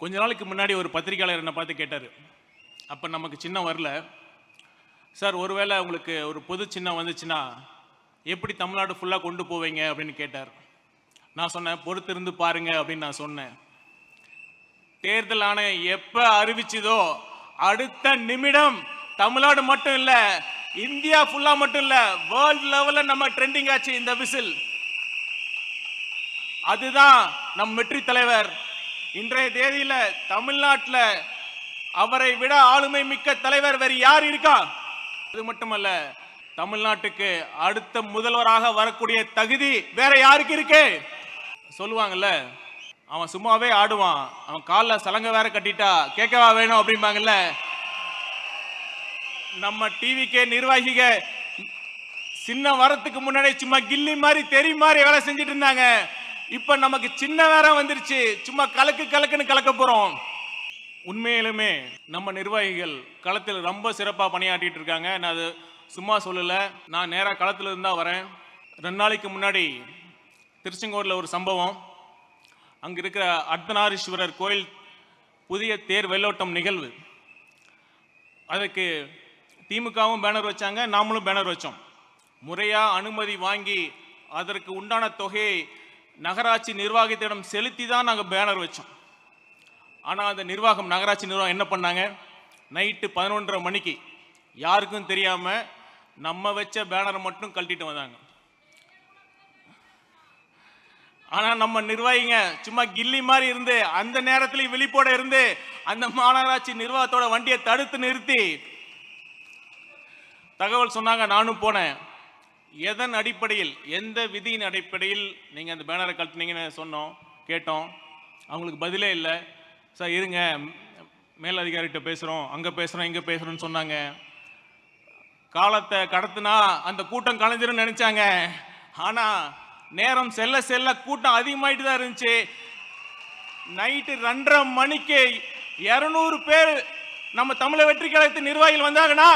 கொஞ்ச நாளைக்கு முன்னாடி ஒரு பத்திரிக்கையாளர் என்னை பார்த்து கேட்டார். அப்போ நமக்கு சின்னம் வரல. சார் ஒருவேளை உங்களுக்கு ஒரு பொது சின்னம் வந்துச்சுன்னா எப்படி தமிழ்நாடு ஃபுல்லாக கொண்டு போவீங்க அப்படின்னு கேட்டார். நான் சொன்னேன் பொறுத்து இருந்து பாருங்க அப்படின்னு நான் சொன்னேன். தேர்தல் ஆணையம் எப்போ அறிவிச்சதோ அடுத்த நிமிடம் தமிழ்நாடு மட்டும் இல்லை இந்தியா ஃபுல்லாக மட்டும் இல்லை வேர்ல்ட் லெவலில் நம்ம ட்ரெண்டிங் ஆச்சு இந்த விசில். அதுதான் நம் வெற்றி தலைவர் இன்றைய தேதியில தமிழ்நாட்டில் அவரை விட ஆளுமை மிக்க தலைவர் வேறு யார் இருக்கா? அது மட்டுமல்ல தமிழ்நாட்டுக்கு அடுத்த முதல்வராக வரக்கூடிய தகுதி வேற யாருக்கு இருக்கு? சொல்லுவாங்கல்ல அவன் சும்மாவே ஆடுவான். அவன் காலில் சலங்க வேற கட்டிட்டா கேட்கவா வேணும் அப்படிம்பாங்கல்ல. நம்ம டிவிக்கே நிர்வாகிக சின்ன வரத்துக்கு முன்னாடி சும்மா கில்லி மாதிரி தெரி மாதிரி வேலை செஞ்சுட்டு இருந்தாங்க. இப்ப நமக்கு சின்ன வேற வந்துருச்சு. சும்மா கலக்கு கலக்குன்னு கலக்க போறோம். உண்மையிலுமே நம்ம நிர்வாகிகள் களத்தில் ரொம்ப சிறப்பாக பணியாற்றிட்டு இருக்காங்க. நான் அது சும்மா சொல்லலை. நான் நேராக களத்தில் இருந்தால் வரேன். ரெண்டு நாளைக்கு முன்னாடி திருச்செங்கோடில் ஒரு சம்பவம். அங்கே இருக்கிற அர்த்தநாரீஸ்வரர் கோயில் புதிய தேர் வெள்ளோட்டம் நிகழ்வு. அதுக்கு திமுகவும் பேனர் வச்சாங்க. நாமளும் பேனர் வச்சோம். முறையாக அனுமதி வாங்கி அதற்கு உண்டான தொகையை நகராட்சி நிர்வாகத்திடம் செலுத்தி தான் நாங்கள் பேனர் வச்சோம். ஆனால் அந்த நிர்வாகம் நகராட்சி நிர்வாகம் என்ன பண்ணாங்க? நைட்டு பதினொன்றரை மணிக்கு யாருக்கும் தெரியாமல் நம்ம வச்ச பேனரை மட்டும் கழட்டிட்டு வந்தாங்க. ஆனால் நம்ம நிர்வாகிங்க சும்மா கில்லி மாதிரி இருந்து அந்த நேரத்துலையும் விழிப்போட இருந்து அந்த மாநகராட்சி நிர்வாகத்தோட வண்டியை தடுத்து நிறுத்தி தகவல் சொன்னாங்க நானும் போனேன். எதன் அடிப்படையில் எந்த விதியின் அடிப்படையில் நீங்கள் அந்த பேனரை கழட்டினீங்கன்னு சொன்னோம் கேட்டோம். அவங்களுக்கு பதிலே இல்லை. சார் இருங்க. மேலதிகாரிகிட்ட பேசுகிறோம் அங்கே பேசுகிறோம் இங்கே பேசுகிறோன்னு சொன்னாங்க. காலத்தை கடத்துனா அந்த கூட்டம் கலைஞ்சிரும்னு நினைச்சாங்க. ஆனால் நேரம் செல்ல செல்ல கூட்டம் அதிகமாயிட்டு தான் இருந்துச்சு. நைட்டு ரெண்டரை மணிக்கு இரநூறு பேர் நம்ம தமிழக வெற்றி கழகத்து நிர்வாகிகள் வந்தாங்கன்னா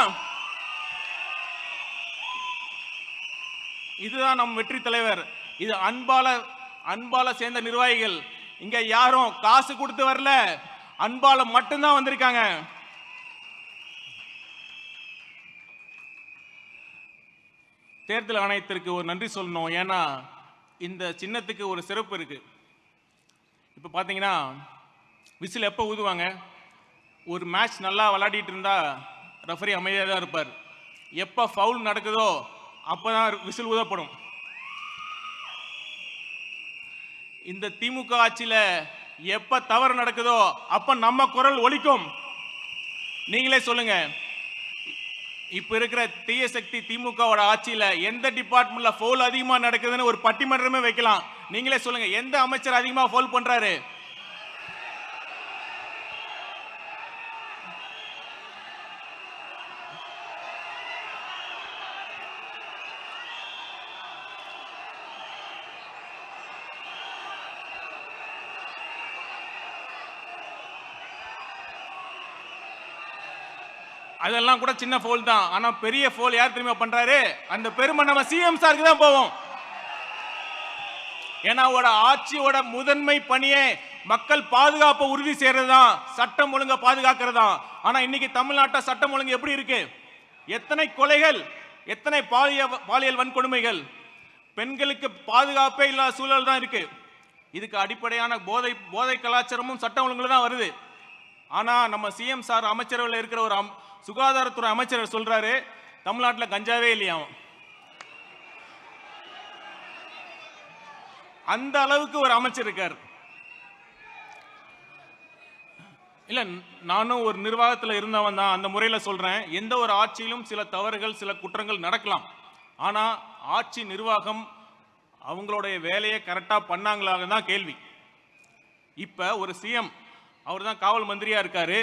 இதுதான் நம் வெற்றி தலைவர். இது அன்பால அன்பால சேர்ந்த நிர்வாகிகள். இங்க யாரும் காசு கொடுத்து வரல. அன்பால மட்டும்தான் வந்திருக்காங்க. தேர்தல் ஆணையத்திற்கு ஒரு நன்றி சொல்லணும். ஏன்னா இந்த சின்னத்துக்கு ஒரு சிறப்பு இருக்கு. இப்போ பார்த்தீங்கன்னா விசில் எப்போ ஊதுவாங்க? ஒரு மேட்ச் நல்லா விளையாடிட்டு இருந்தா ரெஃபரி அமைதியாக தான் இருப்பார். எப்போ ஃபவுல் நடக்குதோ அப்பதான் விசில் ஊதப்படும். இந்த திமுக ஆட்சியில் எப்போ தவறு நடக்குதோ அப்போ நம்ம குரல் ஒலிக்கும். நீங்களே சொல்லுங்க. இப்ப இருக்கிற தீய சக்தி திமுகவோட ஆட்சியில எந்த டிபார்ட்மெண்ட்ல ஃபோல் அதிகமா நடக்குதுன்னு ஒரு பட்டிமன்றமே வைக்கலாம். நீங்களே சொல்லுங்க எந்த அமைச்சர் அதிகமா ஃபோல் பண்றாரு? அதெல்லாம் கூட சின்ன ஃபோல் தான். ஆனால் பெரிய ஃபோல் யார் திரும்ப பண்ணுறாரு அந்த பெருமை நம்ம சிஎம் சாருக்கு தான் போவோம் ஏன்னா அவரோட ஆட்சியோட முதன்மை பணியே மக்கள் பாதுகாப்பை உறுதி செய்யறது தான் சட்டம் ஒழுங்கை பாதுகாக்கிறது தான் ஆனால் இன்னைக்கு தமிழ்நாட்டை சட்டம் ஒழுங்கு எப்படி இருக்கு? எத்தனை கொலைகள் எத்தனை பாலிய பாலியல் வன்கொடுமைகள் பெண்களுக்கு பாதுகாப்பே இல்லாத சூழல் தான் இருக்கு. இதுக்கு அடிப்படையான போதை போதை கலாச்சாரமும் சட்டம் ஒழுங்குல தான் வருது. ஆனால் நம்ம சிஎம் சார் அமைச்சரவையில் இருக்கிற ஒரு அம்- சுகாதாரத்துறை அமைச்சர் சொல்கிறாரு தமிழ்நாட்டில் கஞ்சாவே இல்லையாம் அந்த அளவுக்கு ஒரு அமைச்சர் இருக்கார். இல்லை நானும் ஒரு நிர்வாகத்தில் இருந்தவன் தான் அந்த முறையில் சொல்கிறேன் எந்த ஒரு ஆட்சியிலும் சில தவறுகள் சில குற்றங்கள் நடக்கலாம். ஆனால் ஆட்சி நிர்வாகம் அவங்களுடைய வேலையை கரெக்டாக பண்ணாங்களாக தான் கேள்வி. இப்போ ஒரு சிஎம் அவர் தான் காவல் மந்திரியாக இருக்கார்.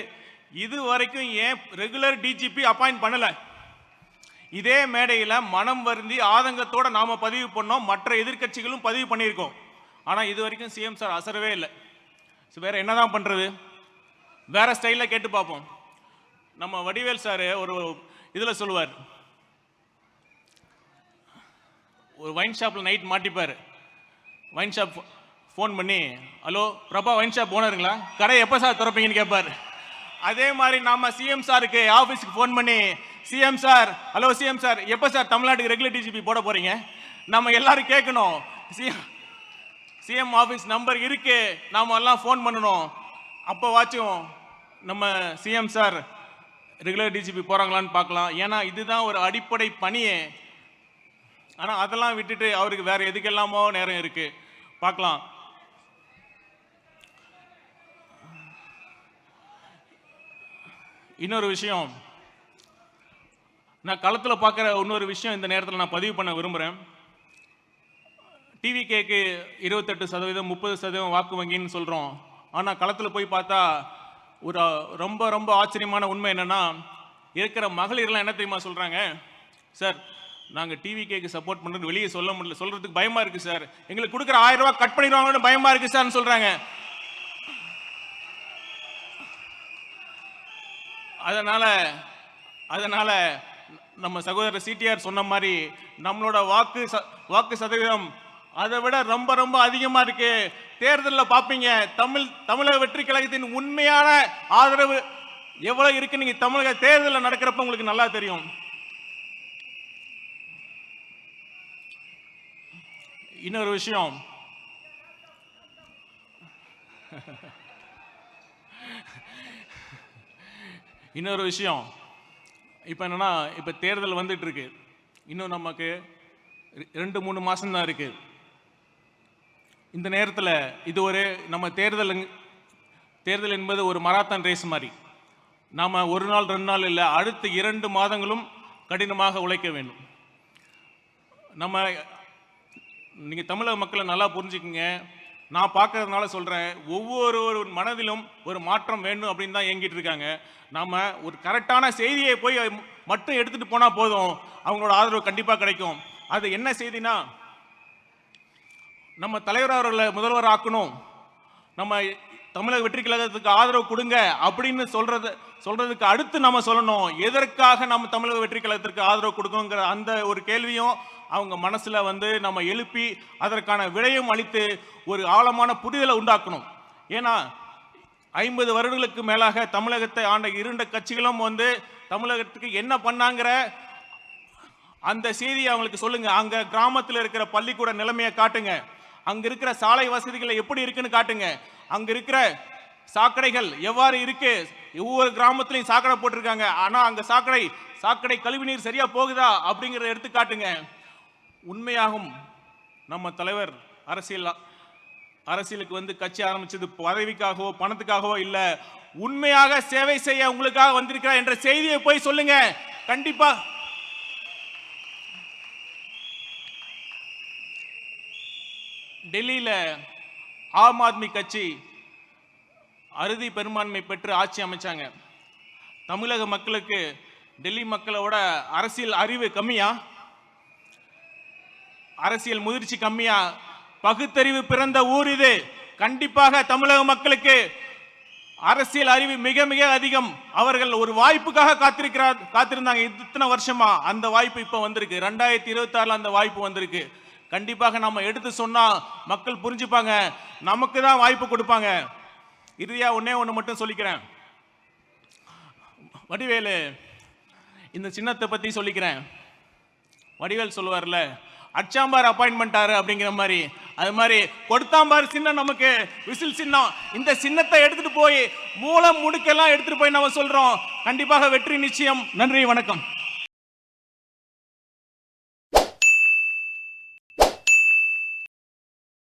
இது வரைக்கும் ஏன் ரெகுலர் டிஜிபி அப்பாயிண்ட் பண்ணலை? இதே மேடையில் மனம் வருந்தி ஆதங்கத்தோடு நாம் பதிவு பண்ணோம். மற்ற எதிர்க்கட்சிகளும் பதிவு பண்ணியிருக்கோம். ஆனால் இது வரைக்கும் சிஎம் சார் அசரவே இல்லை. வேறு என்ன தான் பண்ணுறது வேற ஸ்டைலில் கேட்டு பார்ப்போம். நம்ம வடிவேல் சார் ஒரு இதில் சொல்லுவார். ஒரு வைன் ஷாப்பில் நைட் மாட்டிப்பார். வைன் ஷாப் ஃபோன் பண்ணி ஹலோ பிரபா ஒயின் ஷாப் ஓனருங்களா கடை எப்போ சார் திறப்பீங்கன்னு கேட்பார் அதே மாதிரி நாம் சிஎம் சாருக்கு ஆஃபீஸுக்கு ஃபோன் பண்ணி CM sir hello CM sir எப்போ சார் தமிழ்நாட்டுக்கு ரெகுலர் டிஜிபி போட போறீங்க? நம்ம எல்லாரும் கேட்கணும் சிஎம் சிஎம் ஆஃபீஸ் நம்பர் இருக்கு. நாம் எல்லாம் ஃபோன் பண்ணணும். அப்போ வாச்சும் நம்ம சிஎம் சார் ரெகுலர் டிஜிபி போகிறாங்களான்னு பார்க்கலாம் ஏன்னா இதுதான் ஒரு அடிப்படை பணியே. ஆனால் அதெல்லாம் விட்டுட்டு அவருக்கு வேறு எதுக்கெல்லாமோ நேரம் இருக்குது பார்க்கலாம் இன்னொரு விஷயம். நான் களத்தில் பார்க்குற இன்னொரு விஷயம் இந்த நேரத்தில் நான் பதிவு பண்ண விரும்புகிறேன் டிவி கேக்கு இருபத்தெட்டு சதவீதம் முப்பது சதவீதம் வாக்கு வங்கின்னு சொல்கிறோம் ஆனால் களத்தில் போய் பார்த்தா ஒரு ரொம்ப ரொம்ப ஆச்சரியமான உண்மை என்னன்னா இருக்கிற மகளிர்லாம் என்ன தெரியுமா சொல்கிறாங்க சார் நாங்கள் டிவி கேக்கு சப்போர்ட் பண்ணுறது வெளியே சொல்ல முடியல. சொல்கிறதுக்கு பயமாக இருக்குது சார். எங்களுக்கு கொடுக்குற ஆயிரம் ரூபா கட் பண்ணிடுவாங்கன்னு பயமாக இருக்குது சார்னு சொல்கிறாங்க அதனால் அதனால் நம்ம சகோதரர் சிடிஆர் சொன்ன மாதிரி நம்மளோட வாக்கு ச- வாக்கு சதவீதம் அதை விட ரொம்ப ரொம்ப அதிகமாக இருக்கு. தேர்தலில் பார்ப்பீங்க தமிழ் தமிழக வெற்றி கழகத்தின் உண்மையான ஆதரவு எவ்வளோ இருக்கு நீங்கள் தமிழக தேர்தலில் நடக்கிறப்ப உங்களுக்கு நல்லா தெரியும். இன்னொரு விஷயம். இன்னொரு விஷயம். இப்போ என்னன்னா இப்போ தேர்தல் வந்துட்டு இருக்கு இன்னும் நமக்கு ரெ- ரெண்டு மூணு மாதம்தான் தான் இந்த நேரத்தில் இது ஒரு நம்ம தேர்தல் தேர்தல் என்பது ஒரு மராத்தான் ரேஸ் மாதிரி. நாம் ஒரு நாள் ரெண்டு நாள் இல்லை அடுத்த இரண்டு மாதங்களும் கடினமாக உழைக்க வேண்டும். நம்ம நீங்கள் தமிழக மக்களை நல்லா புரிஞ்சுக்குங்க. நான் பார்க்கறதுனால சொல்கிறேன் ஒவ்வொரு ஒரு மனதிலும் ஒரு மாற்றம் வேணும் அப்படின்னு தான் இயங்கிட்டு இருக்காங்க. நம்ம ஒரு கரெக்டான செய்தியை போய் மட்டும் எடுத்துகிட்டு போனால் போதும். அவங்களோட ஆதரவு கண்டிப்பாக கிடைக்கும். அது என்ன செய்தினா நம்ம தலைவர் அவர்களை முதல்வர் ஆக்கணும். நம்ம தமிழக வெற்றி கழகத்துக்கு ஆதரவு கொடுங்க அப்படின்னு சொல்றது சொல்றதுக்கு அடுத்து நம்ம சொல்லணும். எதற்காக நம்ம தமிழக வெற்றி கழகத்திற்கு ஆதரவு கொடுக்கணுங்கிற அந்த ஒரு கேள்வியும் அவங்க மனசில் வந்து நம்ம எழுப்பி அதற்கான விடையும் அளித்து ஒரு ஆழமான புரிதலை உண்டாக்கணும். ஏன்னா ஐம்பது வருடங்களுக்கு மேலாக தமிழகத்தை ஆண்ட இருண்ட கட்சிகளும் வந்து தமிழகத்துக்கு என்ன பண்ணாங்கிற அந்த செய்தியை அவங்களுக்கு சொல்லுங்க. அங்க கிராமத்தில் இருக்கிற பள்ளிக்கூட நிலைமையை காட்டுங்க. அங்க இருக்கிற சாலை வசதிகளை எப்படி இருக்குன்னு காட்டுங்க. அங்க இருக்கிற சாக்கடைகள் எவ்வாறு இருக்கு? ஒவ்வொரு கிராமத்திலையும் சாக்கடை போட்டிருக்காங்க. ஆனா அங்க சாக்கடை சாக்கடை கழிவுநீர் சரியா போகுதா அப்படிங்கிறத எடுத்து காட்டுங்க. உண்மையாகும் நம்ம தலைவர் அரசியல் அரசியலுக்கு வந்து கட்சி ஆரம்பிச்சது பதவிக்காகவோ பணத்துக்காகவோ இல்ல. உண்மையாக சேவை செய்ய உங்களுக்காக வந்திருக்கிறார் என்ற செய்தியை போய் சொல்லுங்க. கண்டிப்பா. டெல்லியில ஆம் ஆத்மி கட்சி அறுதி பெரும்பான்மை பெற்று ஆட்சி அமைச்சாங்க. தமிழக மக்களுக்கு டெல்லி மக்களோட அரசியல் அறிவு கம்மியா? அரசியல் முதிர்ச்சி கம்மியா பகுத்தறிவு பிறந்த ஊர் இது. கண்டிப்பாக தமிழக மக்களுக்கு அரசியல் அறிவு மிக மிக அதிகம். அவர்கள் ஒரு வாய்ப்புக்காக காத்திருக்கிறார் காத்திருந்தாங்க. இத்தனை வருஷமா அந்த வாய்ப்பு இப்போ வந்திருக்கு. ரெண்டாயிரத்தி இருபத்தி ஆறில் அந்த வாய்ப்பு வந்திருக்கு. கண்டிப்பாக நம்ம எடுத்து சொன்னால் மக்கள் புரிஞ்சுப்பாங்க. நமக்கு தான் வாய்ப்பு கொடுப்பாங்க. இறுதியாக ஒன்றே ஒன்று மட்டும் சொல்லிக்கிறேன். வடிவேலு இந்த சின்னத்தை பற்றி சொல்லிக்கிறேன். வடிவேல் சொல்லுவார்ல அச்சாம்பார் அப்பாயின்மெண்டாரு அப்படிங்கிற மாதிரி. அது மாதிரி கொடுத்தாம்பார் சின்னம் நமக்கு விசில் சின்னம். இந்த சின்னத்தை எடுத்துட்டு போய் மூலம் முடுக்கெல்லாம் எடுத்துட்டு போய் நம்ம சொல்றோம். கண்டிப்பாக வெற்றி நிச்சயம். நன்றி வணக்கம்.